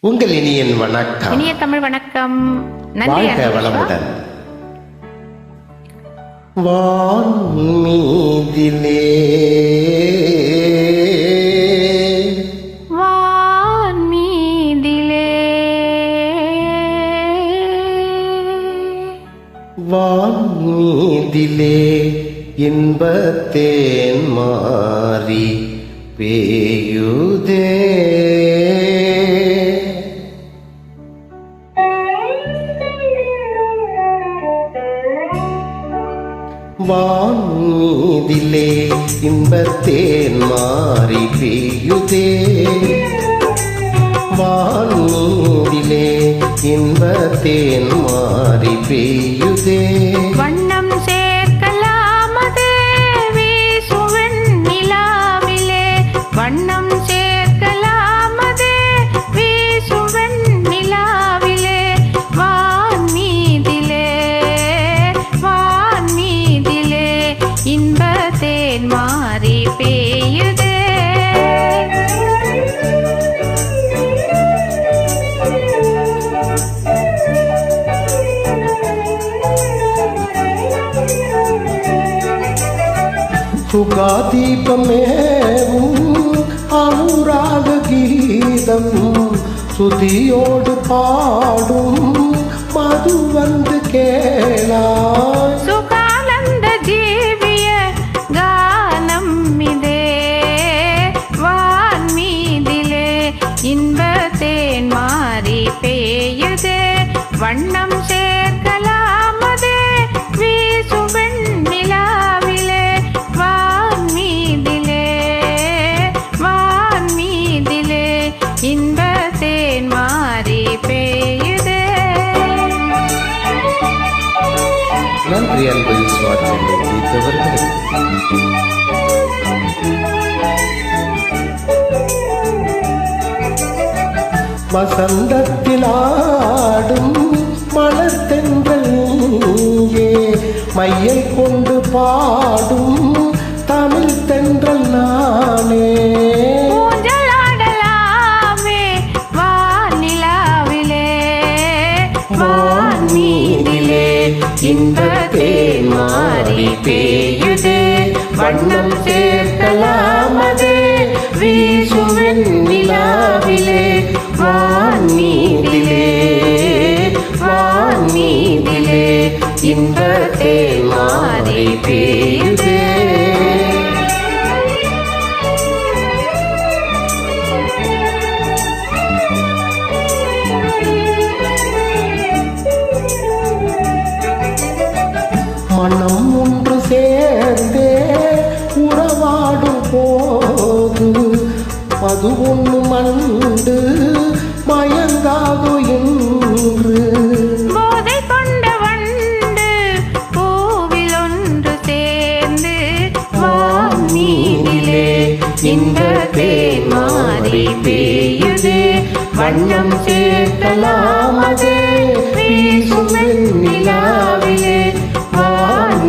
உங்கள் இனியன் வணக்கம். இனிய தமிழ் வணக்கம். வாழ்க வளமுடன். வான் மீதிலே. வான் மீதிலே. வான் மீதிலே இன்பத்தேன் மாறி பேயுதே. வான் இன்பத்தேன் மாறி பெய்யுதே. வான் இன்பத்தேன் மாறி பெய்யுதே. சுகாதீபமேவும் அனுராக கீதம். சுதியோடு பாடும் மது வந்து கேளா சுகானந்த ஜீவிய கானம் இதே வான் மீதிலே இன்பத்தேன் மாறி பெய்யுதே. வண்ணம் செய் நன்றி அன்பு விசுவாசத்தை தீர்த்தவர்களே வசந்தத்தில் ஆடும் மலர் தென்றல் இன்பத்தேன் மாறி பேயுதே வண்ணம் சேர்க்கலாமதே வீ அது ஒன்று அண்டு மயங்காதோ என்று. போதை கொண்ட வண்டு பூவில் ஒன்று சேர்ந்து வான் மீதிலே இன்பத்தேன் மாறி வண்ணம் வீசும் நிலாவிலே வான்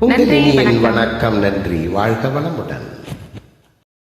நன்றி. வணக்கம் நன்றி. வாழ்க வளமுடன்.